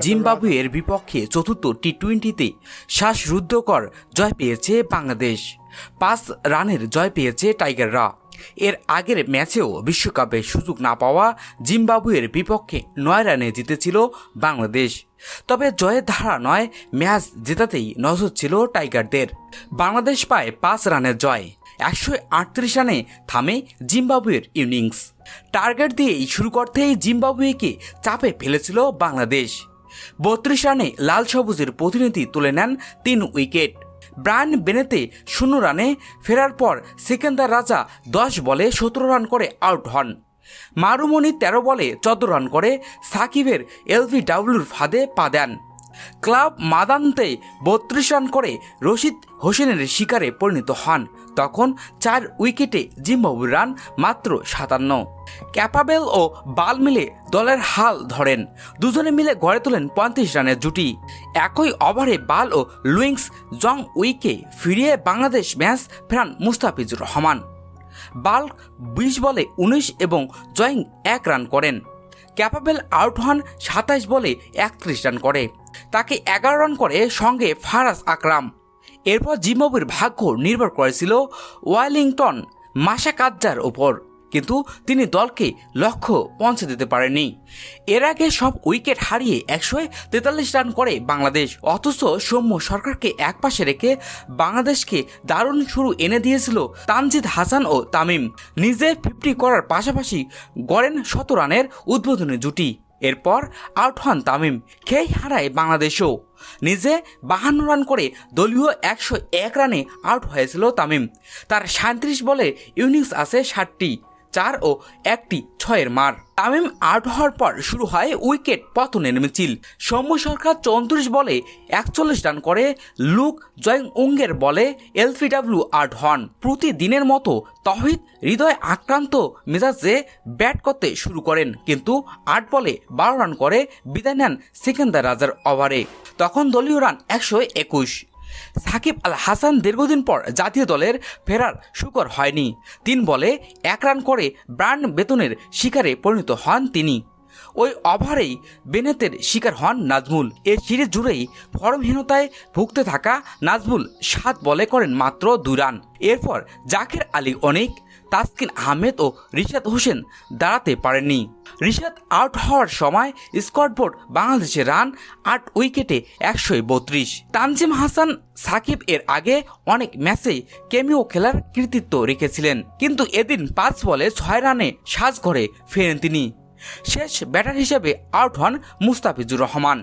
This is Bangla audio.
জিম্বাবুয়ের বিপক্ষে চতুর্থ টি টোয়েন্টিতে শ্বাসরুদ্ধকর জয় পেয়েছে বাংলাদেশ। পাঁচ রানের জয় পেয়েছে টাইগাররা। এর আগের ম্যাচেও বিশ্বকাপে সুযোগ না পাওয়া জিম্বাবুয়ের বিপক্ষে নয় রানে জিতেছিল বাংলাদেশ। তবে জয়ের ধারা নয় ম্যাচ জেতাতেই নজর ছিল টাইগারদের। বাংলাদেশ পায় পাঁচ রানের জয়। একশো আটত্রিশ রানে থামে জিম্বাবুয়ের ইনিংস। টার্গেট দিয়েই শুরু করতেই জিম্বাবুয়েকে চাপে ফেলেছিল বাংলাদেশ। বত্রিশ রানে লাল সবুজের প্রতিনিধি তুলে নেন তিন উইকেট। ব্রায়ান বেনেতে শূন্য রানে ফেরার পর সিকান্দার রাজা দশ বলে সতেরো রান করে আউট হন। মারুমণি তেরো বলে চোদ্দ রান করে সাকিবের এলভিডাব্লিউর ফাঁদে পা দেন। ক্লাব মাদান্তে বত্রিশ রান করে রশিদ হোসেনের শিকারে পরিণত হন। তখন চার উইকেটে জিম্বাবুর রান মাত্র সাতান্ন। ক্যাপাবেল ও বাল মিলে দলের হাল ধরেন। দুজনে মিলে গড়ে তোলেন পঁয়ত্রিশ রানের জুটি। একই ওভারে বাল ও লুইংস জং উইকে ফিরিয়ে বাংলাদেশ ম্যাচ ফেরান মুস্তাফিজুর রহমান। বাল্ক বিশ বলে উনিশ এবং জয়িং এক রান করেন। ক্যাপাবেল আউট হন সাতাইশ বলে একত্রিশ রান করে। তাকে এগারো রান করে সঙ্গে ফারাজ আকরাম। এরপর জিম্বাবুয়ের ভাগ্য নির্ভর করেছিল ওয়েলিংটন মাসা কাজ্জার ওপর কিন্তু তিনি দলকে লক্ষ্য পৌঁছে দিতে পারেননি। এর আগে সব উইকেট হারিয়ে একশো তেতাল্লিশ রান করে বাংলাদেশ। অথচ সৌম্য সরকারকে একপাশে রেখে বাংলাদেশকে দারুণ শুরু এনে দিয়েছিল তানজিদ হাসান ও তামিম। নিজে ফিফটি করার পাশাপাশি গড়েন শত রানের উদ্বোধনী জুটি। এরপর আউট হন তামিম। খেই হারায় বাংলাদেশও। নিজে বাহান্ন রান করে দলীয় একশো এক রানে আউট হয়েছিল তামিম। তার সাঁত্রিশ বলে ইউনিক্স আছে ষাটটি। চার ও একটি ছয়ের মার। তামিম আউট হওয়ার পর শুরু হয় উইকেট পতনের মিছিল। সৌম্য সরকার চৌত্রিশ বলে একচল্লিশ রান করে, লুক জয়ং উঙ্গের বলে এলপিডাব্লিউ আউট হন। প্রতিদিনের মতো তহিদ হৃদয় আক্রান্ত মেজাজে ব্যাট করতে শুরু করেন, কিন্তু আট বলে বারো রান করে বিদায় নেন সিকান্দার রাজার ওভারে। তখন দলীয় রান একশো একুশ। সাকিব আল হাসান দীর্ঘদিন পর জাতীয় দলের ফেরার সুকর হয়নি। তিন বলে এক রান করে ব্রান্ড বেতনের শিকারে পরিণত হন তিনি। ওই অভারেই বেনেতের শিকার হন নাজমুল। এ সিরিজ জুড়েই ফর্মহীনতায় ভুগতে থাকা নাজমুল সাত বলে করেন মাত্র দুই রান। এরপর জাকির আলী অনেক তাসকিন আহমেদ ও রিশাদ হোসেন দাঁড়াতে পারেননি। রিশাদ আউট হওয়ার সময় স্কটবোর্ড বাংলাদেশের রান আট উইকেটে একশো বত্রিশ। তানজিম হাসান, সাকিব এর আগে অনেক ম্যাচেই কেমিও খেলার কৃতিত্ব রেখেছিলেন। কিন্তু এদিন পাঁচ বলে ছয় রানে সাজ ঘরে ফেরেন তিনি। শেষ ব্যাটার হিসেবে আউট হন মুস্তাফিজুর রহমান।